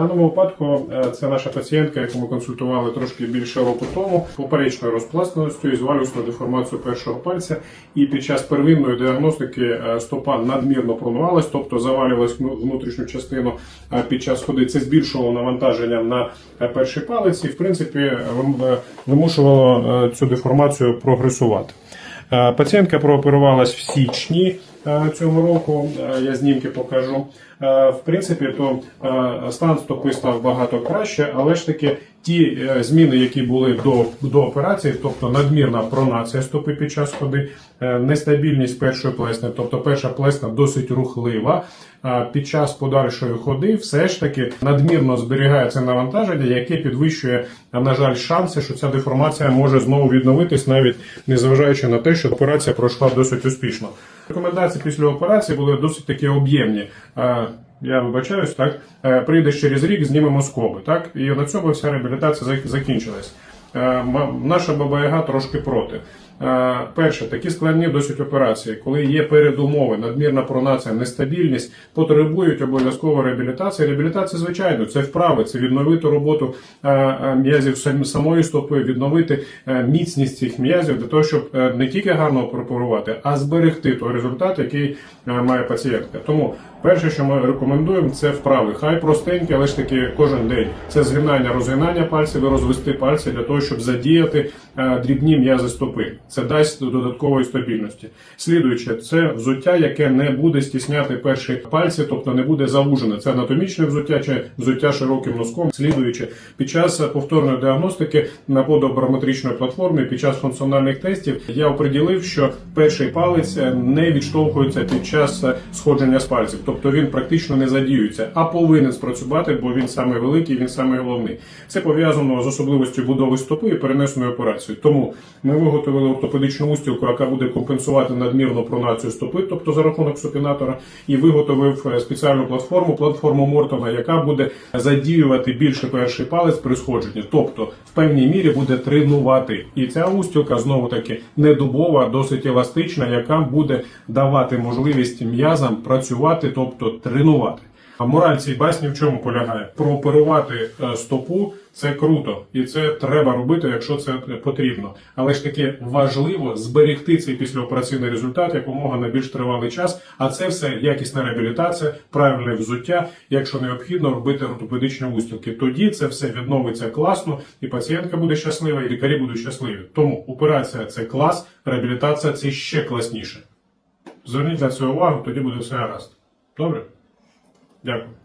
даному випадку е, це наша пацієнтка, яку ми консультували трошки більше року тому, поперечною розпластаністю і з валюсною деформацією першого пальця. І під час первинної діагностики е, стопа надмірно пронувалась, тобто завалювалась внутрішню частину під час ходи. Це збільшувало навантаження на е, перший палець і, в принципі, вимушувало цю деформацію прогресувати. Пацієнтка прооперувалась в січні цього року. Е, Я знімки покажу. Е, В принципі, то е, стан стопи став багато краще, але ж таки ті е, зміни, які були до, до операції, тобто надмірна пронація стопи під час ходи, е, нестабільність першої плесни, тобто перша плесна досить рухлива. Під час подальшої ходи все ж таки надмірно зберігається навантаження, яке підвищує, на жаль, шанси, що ця деформація може знову відновитись, навіть незважаючи на те, що операція пройшла досить успішно. Рекомендації після операції були досить такі об'ємні. Е, Я вибачаюсь, так Е, прийдеш через рік, знімемо скоби. Так і на цьому вся реабілітація закінчилась. Е, Наша ББГ трошки проти. Е, Перше, такі складні досить операції, коли є передумови, надмірна пронація, нестабільність, потребують обов'язково реабілітації. Реабілітація, звичайно, це вправи, це відновити роботу е, е, м'язів сам- самої стопи, відновити міцність цих м'язів для того, щоб не тільки гарно прооперувати, а зберегти той результат, який має пацієнтка. Тому перше, що ми рекомендуємо, це вправи. Хай простенькі, але ж таки кожен день. Це згинання, розгинання пальців і розвести пальці для того, щоб задіяти дрібні м'язи стопи. Це дасть додаткової стабільності. Слідуюче, це взуття, яке не буде стісняти перші пальці, тобто не буде завужене. Це анатомічне взуття чи взуття широким носком. Слідуюче, під час повторної діагностики на подобарометричної платформі, під час функціональних тестів, я оприділив, що перший палець не відштовхується під час сходження з пальців, тобто він практично не задіюється, а повинен спрацювати, бо він саме великий, він саме головний. Це пов'язано з особливістю будови стопи і перенесеною операцією. Тому ми виготовили ортопедичну устілку, яка буде компенсувати надмірну пронацію стопи, тобто за рахунок супінатора, і виготовив е, спеціальну платформу, платформу Мортона, яка буде задіювати більше перший палець при сходженні, тобто в певній мірі буде тренувати. І ця устілка знову таки не дубова, досить еластична, яка буде давати можливість м'язам працювати, тобто тренувати. А мораль цієї басні в чому полягає? Прооперувати е, стопу це круто, і це треба робити, якщо це потрібно. Але ж таки важливо зберегти цей післяопераційний результат якомога на більш тривалий час. А це все якісна реабілітація, правильне взуття, якщо необхідно робити ортопедичні устілки. Тоді це все відновиться класно, і пацієнтка буде щаслива, і лікарі будуть щасливі. Тому операція це клас, реабілітація це ще класніше. Зверніть на це увагу, тоді буде все гаразд. Добре? Дякую.